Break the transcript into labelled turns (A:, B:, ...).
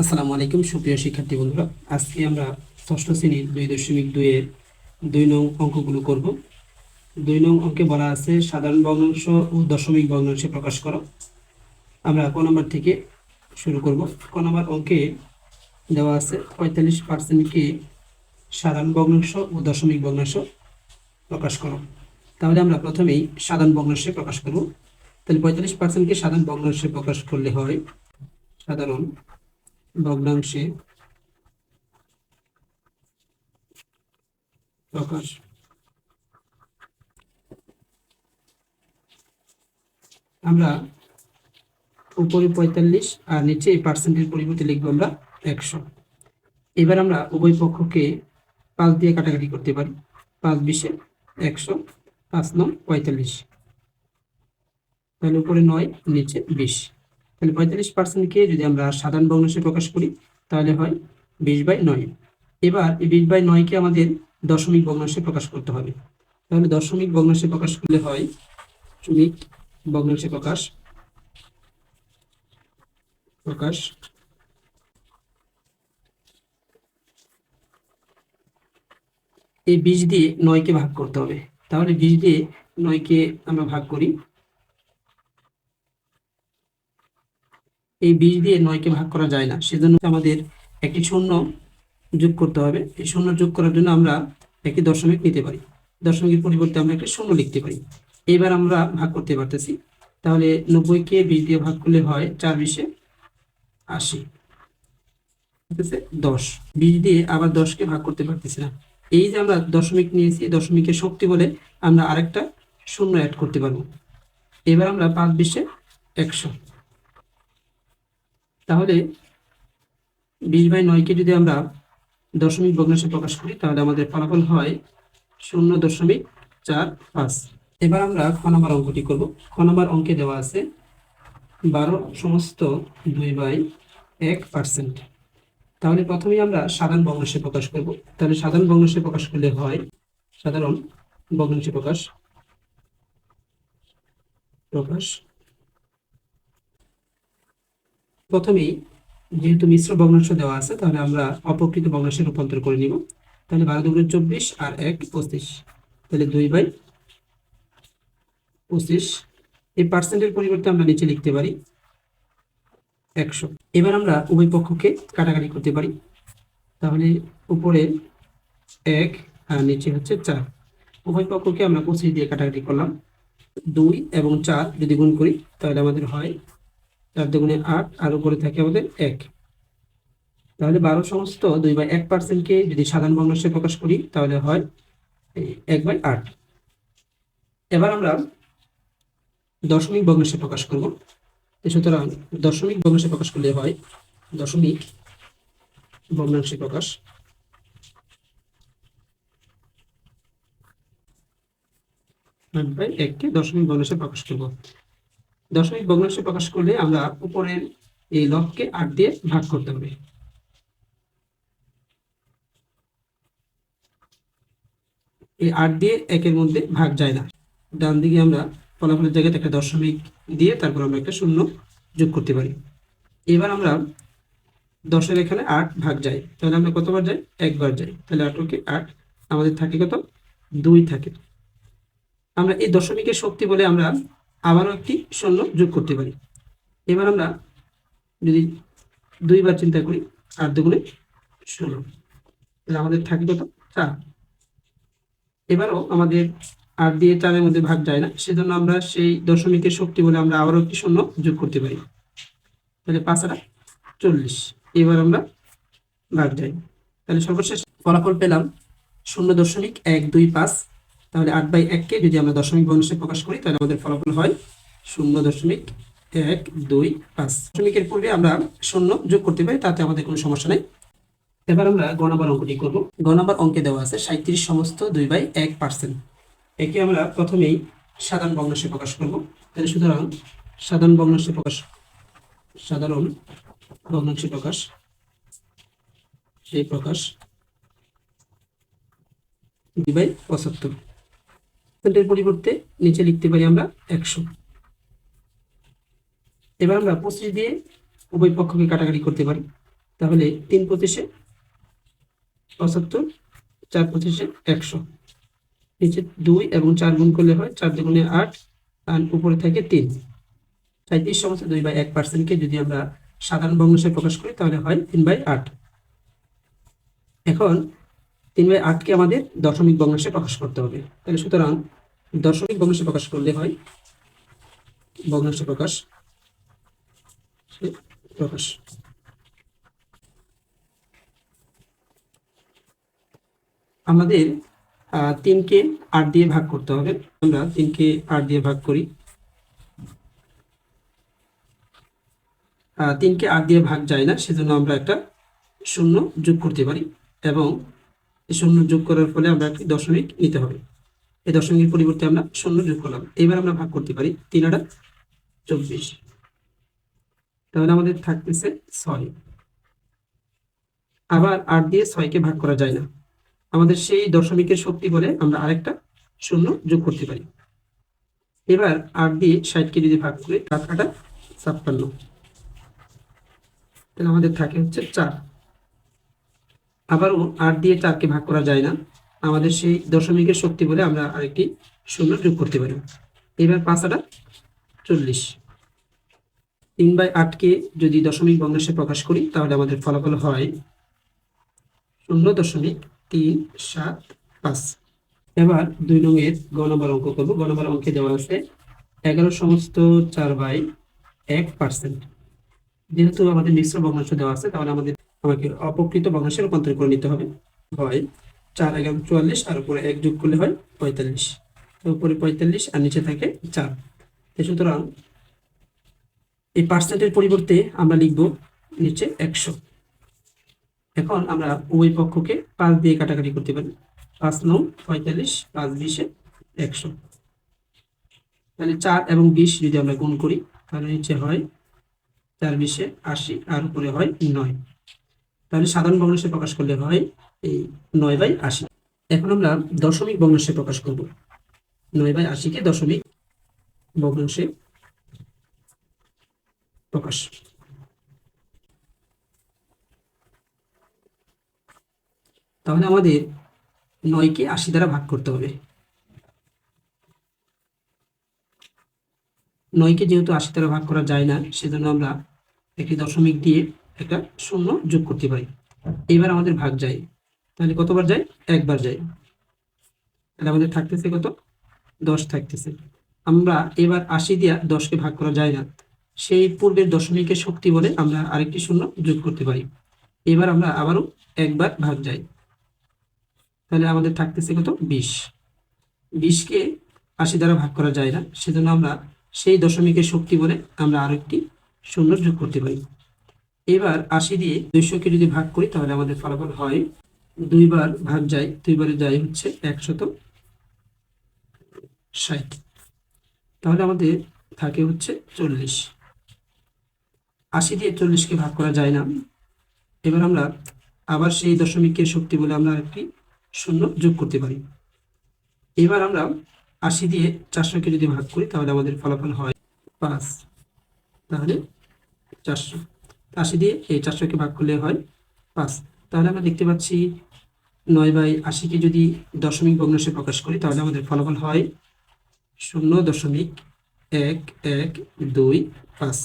A: আসসালামু আলাইকুম, সুপ্রিয় শিক্ষার্থী বন্ধুরা। আজকে আমরা ষষ্ঠ শ্রেণির দুই দশমিক দুইয়ের দুই নং অঙ্কগুলো করব। দুই নং অঙ্কে বলা আছে, সাধারণ ভগ্নাংশ ও দশমিক ভগ্নাংশে প্রকাশ করো। আমরা ক নম্বর থেকে শুরু করব। ক নম্বর অঙ্কে দেওয়া আছে, পঁয়তাল্লিশ পার্সেন্টকে সাধারণ ভগ্নাংশ ও দশমিক ভগ্নাংশ প্রকাশ করো। তাহলে আমরা প্রথমেই সাধারণ ভগ্নাংশে প্রকাশ করব। তাহলে পঁয়তাল্লিশ পার্সেন্টকে সাধারণ ভগ্নাংশে প্রকাশ করলে হয় সাধারণ ভগ্নাংশে প্রকাশ। আমরা উপরে পঁয়তাল্লিশ আর নিচে এই পার্সেন্টের পরিবর্তে লিখব আমরা একশো। এবার আমরা উভয় পক্ষকে পাঁচ দিয়ে কাটাকাটি করতে পারি। পাঁচ বিশে একশো, পাঁচ নং পঁয়তাল্লিশ। তাহলে উপরে নয়, নিচে বিশ। তাহলে পঁয়তাল্লিশ পার্সেন্টকে যদি আমরা সাধারণ ভগ্নাংশে প্রকাশ করি, তাহলে হয় বিশ বাই নয়। এবার এই বিশ বাই নয়কে আমাদের দশমিক ভগ্নাংশে প্রকাশ করতে হবে। তাহলে দশমিক ভগ্নাংশে প্রকাশ করলে হয় দশমিক ভগ্নাংশে প্রকাশ প্রকাশ এই বিশ দিয়ে নয়কে ভাগ করতে হবে। তাহলে বিশ দিয়ে নয়কে আমরা ভাগ করি এই বিশ দিয়ে নয়কে ভাগ করা যায় না। সেজন্য আমাদের একটি শূন্য যোগ করতে হবে। এই শূন্য যোগ করার জন্য আমরা একটি দশমিক নিতে পারি। দশমিকের পরিবর্তে আমরা একটা শূন্য লিখতে পারি। এবার আমরা ভাগ করতে পারতেছি। তাহলে নব্বইকে বিশ দিয়ে ভাগ করলে হয় চার বিশে আশি। ঠিক আছে? দশ। বিশ দিয়ে আবার দশকে ভাগ করতে পারতেছি না। এই যে আমরা দশমিক নিয়েছি, দশমিকের শক্তি বলে আমরা আরেকটা শূন্য অ্যাড করতে পারব। এবার আমরা পাঁচ বিশে একশো। তাহলে বিশ বাই নয়কে যদি আমরা দশমিক ভগ্নাংশে প্রকাশ করি, তাহলে আমাদের ফলাফল হয় শূন্য দশমিক চার পাঁচ। এবার আমরা খ অঙ্কটি করব। খ অঙ্কে দেওয়া আছে বারো সমস্ত দুই বাই এক পার্সেন্ট। তাহলে প্রথমেই আমরা সাধারণ ভগ্নাংশে প্রকাশ করব। তাহলে সাধারণ ভগ্নাংশে প্রকাশ করলে হয় সাধারণ ভগ্নাংশে প্রকাশ প্রকাশ প্রথমেই যেহেতু মিশ্র ভগ্নাংশ দেওয়া আছে, তাহলে আমরা অপকৃত ভগ্নাংশে রূপান্তর করে নিব। তাহলে বারো দুগুণে চব্বিশ আর এক পঁচিশ। তাহলে দুই বাই পঁচিশ। এই পার্সেন্টের পরিবর্তে আমরা নিচে লিখতে পারি একশো। এবার আমরা উভয় পক্ষকে কাটাকাটি করতে পারি। তাহলে উপরে এক আর নিচে হচ্ছে চার। উভয় পক্ষকে আমরা পঁচিশ দিয়ে কাটাকাটি করলাম। দুই এবং চার যদি গুণ করি, তাহলে আমাদের হয় চার দুগুণে আট আর উপরে থাকে আমাদের এক। তাহলে বারো সমস্ত দুই বাই এক পার্সেন্টকে যদি সাধারণ ভগ্নাংশে প্রকাশ করি, তাহলে হয় এক বাই আট। এবার আমরা দশমিক ভগ্নাংশে প্রকাশ করব। সুতরাং দশমিক ভগ্নাংশে প্রকাশ করলে হয় দশমিক ভগ্নাংশে প্রকাশ। আট বাই এককে দশমিক ভগ্নাংশে প্রকাশ করব। দশমিক ভগ্নাংশে প্রকাশ করলে আমরা উপরের এই লবকে আট দিয়ে ভাগ করতে হবে এই আট দিয়ে একের মধ্যে ভাগ যায় না। ডান দিকে আমরা ফলাফলের জায়গাতে একটা দশমিক দিয়ে তারপর আমরা একটা শূন্য যোগ করতে পারি। এবার আমরা দশের এখানে আট ভাগ যায় তাহলে আমরা কতবার যাই? একবার যাই। তাহলে আট ওকে আট, আমাদের থাকে কত? দুই থাকে। আমরা এই দশমিকের শক্তি বলে আমরা আবারও একটি শূন্য যোগ করতে পারি। এবার আমরা যদি দুইবার চিন্তা করি, আট দুগুণে ষোলো, তাহলে আমাদের থাকে কত? চার। এবারও আমাদের আট দিয়ে চারের মধ্যে ভাগ যায় না, সেজন্য আমরা সেই দশমিকের শক্তি বলে আমরা আবারও একটি শূন্য যোগ করতে পারি। তাহলে পাঁচ আটা চল্লিশ, এবার আমরা ভাগ যাই। তাহলে সর্বশেষ ফলাফল পেলাম শূন্য দশমিক এক দুই পাঁচ তাহলে আট বাই এককে যদি আমরা দশমিক ভগ্নাংশে প্রকাশ করি, তাহলে আমাদের ফলাফল হয় শূন্য দশমিক এক দুই পাঁচ। দশমিকের পূর্বে আমরা শূন্য যোগ করতে পারি, তাতে আমাদের কোনো সমস্যা নেই। এবার আমরা গ নাম্বার অঙ্কটি করব। গ নাম্বার অঙ্কে দেওয়া আছে সাঁত্রিশ সমস্ত দুই বাই এক পার্সেন্ট। একে আমরা প্রথমেই সাধারণ ভগ্নাংশে প্রকাশ করব। তাহলে সুতরাং সাধারণ ভগ্নাংশে প্রকাশ, সাধারণ ভগ্নাংশে প্রকাশ, সেই প্রকাশ দুই বাই পঁচাত্তর। এর পরিবর্তে নিচে লিখতে পারি আমরা একশো। এবার আমরা পঁচিশ দিয়ে উভয় পক্ষকে কাটাকাটি করতে পারি। তাহলে তিন পঁচিশে পঁচাত্তর, চার পঁচিশে একশো। নিচে দুই এবং চার গুণ করলে হয় চার দুগুণে আট, আর উপরে থাকে তিন। সাঁত্রিশ সমস্ত দুই বাই এক পার্সেন্টকে যদি আমরা সাধারণ ভগ্নাংশে প্রকাশ করি তাহলে হয় তিন বাই আট। এখন তিন বাই আটকে আমাদের দশমিক ভগ্নাংশে প্রকাশ করতে হবে। তাহলে সুতরাং দশমিক ভগ্নাংশে প্রকাশ করলে হয় ভগ্নাংশে প্রকাশ প্রকাশ। আমাদের তিনকে আট দিয়ে ভাগ করতে হবে। আমরা তিনকে আট দিয়ে ভাগ করি। তিনকে আট দিয়ে ভাগ যায় না, সেজন্য আমরা একটা শূন্য যোগ করতে পারি এবং এই শূন্য যোগ করার ফলে আমরা একটি দশমিক নিতে হবে। এই দশমিকের পরিবর্তে আমরা শূন্য যোগ করলাম। এবার আমরা ভাগ করতে পারি তিন আটা চব্বিশ। তাহলে আমাদের থাকতেছে ছয়। আবার আট দিয়ে ছয়কে ভাগ করা যায় না। আমাদের সেই দশমিকের শক্তি বলে আমরা আরেকটা শূন্য যোগ করতে পারি। এবার আট দিয়ে ষাটকে যদি ভাগ করি আটা ছাপ্পান্ন। তাহলে আমাদের থাকে হচ্ছে চার। আবারও আট দিয়ে চারকে ভাগ করা যায় না। আমাদের সেই দশমিকের শক্তি বলে আমরা আরেকটি শূন্য যোগ করতে পারি। এবার পাঁচ আটা চল্লিশ। তিন বাই আটকে যদি দশমিক ভগ্নাংশে প্রকাশ করি, তাহলে আমাদের ফলাফল হয় শূন্য দশমিক তিন সাত পাঁচ। এবার দুই রঙের গ নম্বর অঙ্ক করব। গ নম্বর অঙ্কে দেওয়া আছে এগারো সমস্ত চার বাই এক পার্সেন্ট। যেহেতু আমাদের মিশ্র ভগ্নাংশ দেওয়া আছে, তাহলে আমাদের আমাকে অপকৃত ভগ্নাংশে রূপান্তর করে নিতে হবে। হয় চার এগারো চুয়াল্লিশ আর উপরে এক যোগ করলে হয় পঁয়তাল্লিশ। তো উপরে পঁয়তাল্লিশ আর নিচে থাকে চার। সুতরাং এই পার্সেন্টের পরিবর্তে আমরা লিখব নিচে একশো। এখন আমরা উভয় পক্ষকে পাঁচ দিয়ে কাটাকাটি করতে পারি। পাঁচ নৌ পঁয়তাল্লিশ, পাঁচ বিশে একশো। তাহলে চার এবং বিশ যদি আমরা গুণ করি, তাহলে নিচে হয় চার বিশে আশি আর উপরে হয় নয়। তাহলে সাধারণ ভগ্নাংশে প্রকাশ করলে হয় এই নয় বাই আশি। এখন আমরা দশমিক ভগ্নাংশে প্রকাশ করব। নয় বাই আশিকে দশমিক ভগ্নাংশে প্রকাশ। তাহলে আমাদের নয়কে আশি দ্বারা ভাগ করতে হবে। নয়কে যেহেতু আশি দ্বারা ভাগ করা যায় না, সেজন্য আমরা একটি দশমিক দিয়ে একটা শূন্য যোগ করতে পারি। এবার আমাদের ভাগ যায়। তাহলে কতবার যায়? একবার যায়। তাহলে আমাদের থাকতেছে কত? দশ থাকতেছে। আমরা এবার আশি দিয়া দশকে ভাগ করা যায় না। সেই পূর্বের দশমিকের শক্তি বলে আমরা আরেকটি শূন্য যোগ করতে পারি। এবার আমরা আবারও একবার ভাগ যাই। তাহলে আমাদের থাকতেছে কত? বিশ। বিশকে আশি দ্বারা ভাগ করা যায় না। সেজন্য আমরা সেই দশমিকের শক্তি বলে আমরা আরেকটি শূন্য যোগ করতে পারি। এবার আশি দিয়ে দুইশোকে যদি ভাগ করি, তাহলে আমাদের ফলাফল হয় দুইবার ভাগ যায়, দুইবারে যায় হচ্ছে একশত ষাট। তাহলে আমাদের থাকে হচ্ছে চল্লিশ। আশি দিয়ে চল্লিশকে ভাগ করা যায় না। এবার আমরা আবার সেই দশমিকের শক্তি বলে আমরা একটি শূন্য যোগ করতে পারি। এবার আমরা আশি দিয়ে চারশোকে যদি ভাগ করি, তাহলে আমাদের ফলাফল হয় পাঁচ। তাহলে চারশো। আশি দিয়ে এই চারশোকে ভাগ করলে হয় পাঁচ। তাহলে আমরা দেখতে পাচ্ছি নয় বাই আশিকে যদি দশমিক ভগ্নাংশে প্রকাশ করি, তাহলে আমাদের ফলাফল হয় শূন্য দশমিক এক এক দুই পাঁচ।